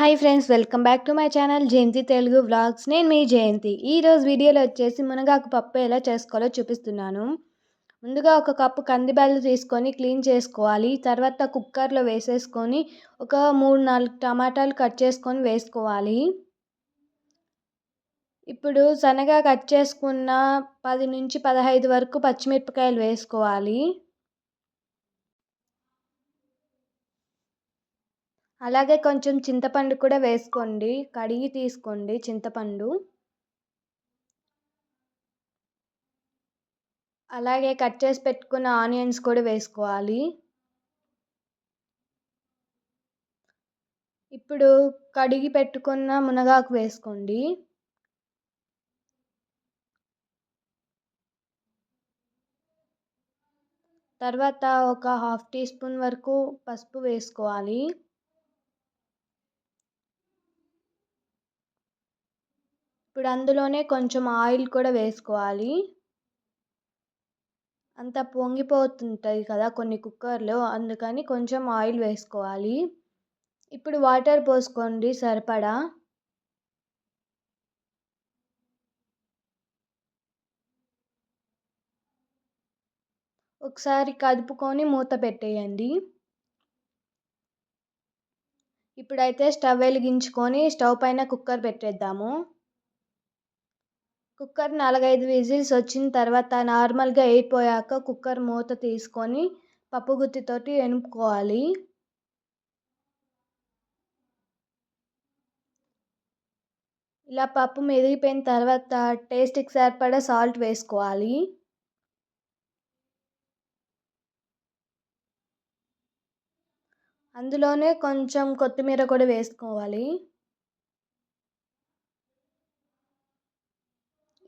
Hi friends welcome back to my channel Jayanthi Telugu vlogs నేను మీ జయంతి ఈరోజు వీడియోలో వచ్చేసి మునగాకు పప్పు ఎలా చేసుకోవాలో చూపిస్తున్నాను. ముందుగా ఒక కప్పు కందిబ్యాళ్ళు తీసుకొని క్లీన్ చేసుకోవాలి. తర్వాత కుక్కర్లో వేసేసుకొని ఒక మూడు నాలుగు టమాటాలు కట్ చేసుకొని వేసుకోవాలి. ఇప్పుడు సన్నగా కట్ చేసుకున్న పది నుంచి పదహైదు వరకు పచ్చిమిరపకాయలు వేసుకోవాలి. అలాగే కొంచెం చింతపండు కూడా వేసుకోండి. కడిగి తీసుకోండి చింతపండు. అలాగే కట్ చేసి పెట్టుకున్న ఆనియన్స్ కూడా వేసుకోవాలి. ఇప్పుడు కడిగి పెట్టుకున్న మునగాకు వేసుకోండి. తర్వాత ఒక హాఫ్ టీ స్పూన్ వరకు పసుపు వేసుకోవాలి. ఇప్పుడు అందులోనే కొంచెం ఆయిల్ కూడా వేసుకోవాలి. అంత పొంగిపోతుంటుంది కదా కొన్ని కుక్కర్లో అందుకని కొంచెం ఆయిల్ వేసుకోవాలి. ఇప్పుడు వాటర్ పోసుకోండి సరిపడా? ఒకసారి కదుపుకొని మూత పెట్టేయండి. ఇప్పుడైతే స్టవ్ వెలిగించుకొని స్టవ్ పైన కుక్కర్ పెట్టేద్దాము. కుక్కర్ నాలుగైదు విజిల్స్ వచ్చిన తర్వాత నార్మల్గా అయిపోయాక కుక్కర్ మూత తీసుకొని పప్పు గుత్తితోటి ఎనుపుకోవాలి ఇలా పప్పు మెదిగిపోయిన తర్వాత టేస్ట్కి సరిపడా సాల్ట్ వేసుకోవాలి. అందులోనే కొంచెం కొత్తిమీర కూడా వేసుకోవాలి.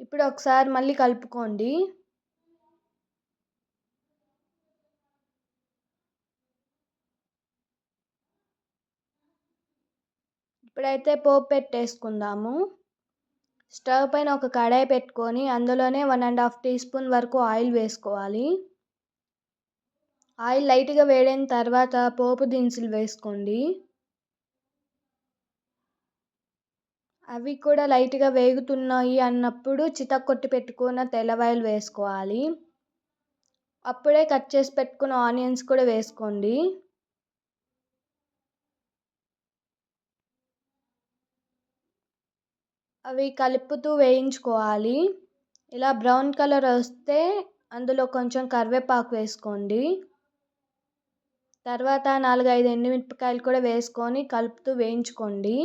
ఇప్పుడు ఒకసారి మళ్ళీ కలుపుకోండి. ఇప్పుడైతే పోపు పెట్టేసుకుందాము. స్టవ్ పైన ఒక కడాయి పెట్టుకొని అందులోనే one and half teaspoon వరకు ఆయిల్ వేసుకోవాలి. ఆయిల్ లైట్గా వేడైన తర్వాత పోపు దినుసులు వేసుకోండి. అవి కూడా లైట్గా వేగుతున్నాయి అన్నప్పుడు కొట్టి పెట్టుకున్న తెల్లవాయలు వేసుకోవాలి. అప్పుడే కట్ చేసి పెట్టుకున్న ఆనియన్స్ కూడా వేసుకోండి. అవి కలుపుతూ వేయించుకోవాలి. ఇలా బ్రౌన్ కలర్ వస్తే అందులో కొంచెం కరివేపాకు వేసుకోండి. తర్వాత నాలుగైదు ఎండుమిరపకాయలు కూడా వేసుకొని కలుపుతూ వేయించుకోండి.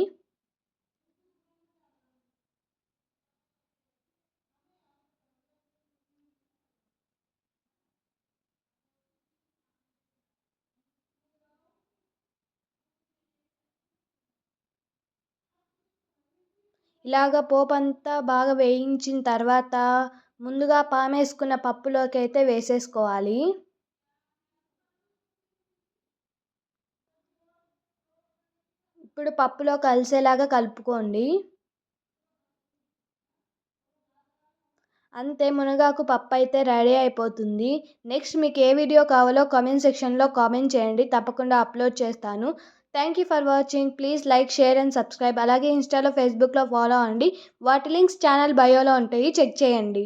ఇలాగ పోపు అంతా బాగా వేయించిన తర్వాత ముందుగా పామేసుకున్న పప్పులోకి అయితే వేసేసుకోవాలి. ఇప్పుడు పప్పులో కలిసేలాగా కలుపుకోండి. అంతే మునగాకు పప్పు అయితే రెడీ అయిపోతుంది. నెక్స్ట్ మీకు ఏ వీడియో కావాలో కామెంట్ సెక్షన్లో కామెంట్ చేయండి. తప్పకుండా అప్లోడ్ చేస్తాను. Thank you for watching please like share and subscribe అలాగే ఇన్స్టాలో ఫేస్బుక్లో ఫాలో అండి వాటి లింక్స్ ఛానల్ బయోలో ఉంటాయి. చెక్ చేయండి.